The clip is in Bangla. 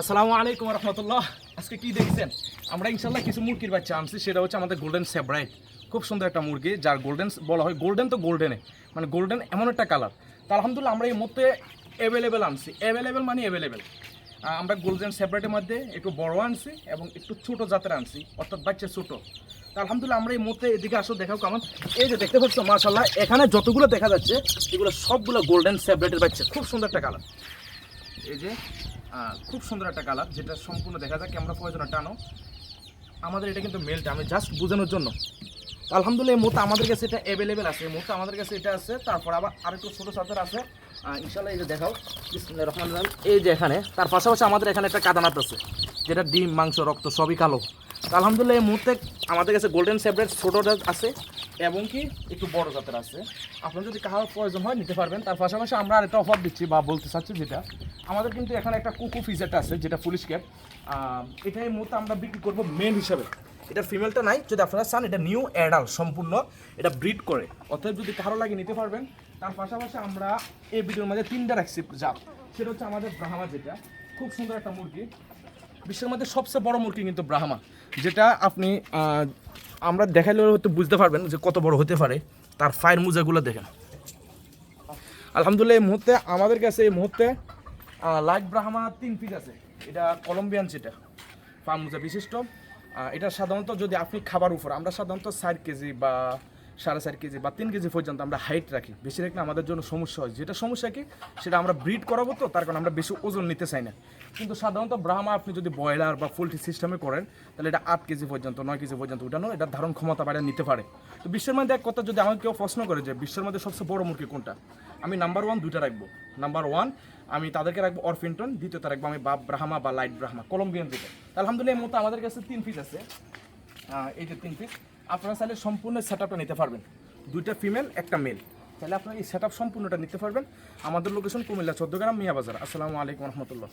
আসসালামু আলাইকুম রহমতুল্লাহ। আজকে কি দেখছেন? আমরা ইনশাল্লাহ কিছু মুরগির বাচ্চা আনছি, সেটা হচ্ছে আমাদের গোল্ডেন সেব্রাইট খুব সুন্দর একটা মুরগি, যার গোল্ডেন বলা হয় গোল্ডেন তো গোল্ডেনে মানে গোল্ডেন এমন একটা কালার তা আলহামদুলিল্লাহ আমরা এই মধ্যে অ্যাভেলেবেল আনছি। অ্যাভেলেবেল মানে অ্যাভেলেবেল আমরা গোল্ডেন সেপারেটের মধ্যে একটু বড় আনছি এবং একটু ছোট জাতের আনছি, অর্থাৎ বাচ্চা ছোট। তা আলহামদুলিল্লাহ আমরা এই মুহূর্তে এদিকে আসো দেখাও কেমন এই যে দেখতে পাচ্ছ মাশাল্লাহ এখানে যতগুলো দেখা যাচ্ছে, এগুলো সবগুলো গোল্ডেন সেপারেটের বাচ্চা। খুব সুন্দর একটা কালার এই যে খুব সুন্দর একটা কালার, যেটা সম্পূর্ণ দেখা যায় ক্যামেরা প্রয়োজন টানো। আমাদের এটা কিন্তু মেলটা, আমি জাস্ট বোঝানোর জন্য। আলহামদুলিল্লাহ, এই আমাদের কাছে এটা অ্যাভেলেবেল আছে। এই আমাদের কাছে এটা আছে, তারপর আবার আরেকটু ছোটো সাথের আছে। ইনশাল্লাহ এই যে দেখাও রহমান এই যে এখানে, তার পাশাপাশি আমাদের এখানে একটা কাদানাত আছে, যেটা ডিম, মাংস, রক্ত, সবই কালো। তো আলহামদুলিল্লাহ এই মুহূর্তে আমাদের কাছে গোল্ডেন সেপারেট ছোটো জাত আছে এবং কি একটু বড় জাতের আছে। আপনার যদি কাহার প্রয়োজন হয় নিতে পারবেন। তার পাশাপাশি আমরা আরেকটা অফার দিচ্ছি বা বলতে চাচ্ছি যেটা। আমাদের কিন্তু এখানে একটা কুকু ফিজারটা আছে, যেটা পুলিশ ক্যাপ এটা এই মুহূর্তে আমরা বিক্রি করব মেন হিসাবে। এটা ফিমেলটা নাই, যদি আপনারা চান, এটা নিউ অ্যাডাল সম্পূর্ণ এটা ব্রিড করে। অতএব যদি কারও লাগে নিতে পারবেন, তার পাশাপাশি আমরা এই ভিডিওর মধ্যে তিনটা রাখছি জাত। সেটা হচ্ছে আমাদের ব্রাহ্মা যেটা। খুব সুন্দর একটা মুরগি। বিশ্বের মধ্যে সবচেয়ে বড় মুরগি কিন্তু ব্রাহ্মা যেটা আপনি আমরা দেখাইলে হয়তো বুঝতে পারবেন যে কত বড় হতে পারে, তার ফায়ের মোজাগুলো দেখেন। আলহামদুলিল্লাহ, এই মুহূর্তে আমাদের কাছে, এই মুহূর্তে লাইট ব্রাহ্মা তিন পিস আছে। এটা কলম্বিয়ান যেটা ফার্ম মোজা বিশিষ্ট। এটা সাধারণত যদি আপনি খাবার উপর, আমরা সাধারণত চার কেজি বা সাড়ে চার কেজি বা তিন কেজি পর্যন্ত আমরা হাইট রাখি। বেশি রাখলে আমাদের জন্য সমস্যা হয়। যেটা সমস্যা কি? সেটা আমরা ব্রিড করাবো তো, তার কারণে আমরা বেশি ওজন নিতে চাই না। কিন্তু সাধারণত ব্রাহ্মা আপনি যদি ব্রয়লার বা পোলট্রি সিস্টেমে করেন, তাহলে এটা আট কেজি পর্যন্ত, নয় কেজি পর্যন্ত উঠানো এটা ধারণ ক্ষমতা বাইরে নিতে পারে। তো বিশ্বের মধ্যে এক কথা যদি আমাকে কেউ প্রশ্ন করে যে বিশ্বের মধ্যে সবচেয়ে বড় মুরগি কোনটা? আমি নাম্বার ওয়ান দুইটা রাখব। নাম্বার ওয়ান আমি তাদেরকে রাখব অরফিনটন দ্বিতীয়টা রাখব আমি বাপ ব্রাহ্মা বা লাইট ব্রাহ্মা কলম্বিয়ান যেটা আলহামদুলিল্লাহ এই মতো আমাদের কাছে তিন পিস আছে। এই যে তিন পিস আপনারা চাইলে সম্পূর্ণ সেট নিতে পারবেন। দুইটা ফিমেল একটা মেল তাহলে আপনারা এই সেট সম্পূর্ণটা নিতে পারবেন। আমাদের লোকেশন কুমিল্লা চোদ্দ গ্রাম মিয়া বাজার। আসসালামু আলাইকুম রহমতুল্লাহ।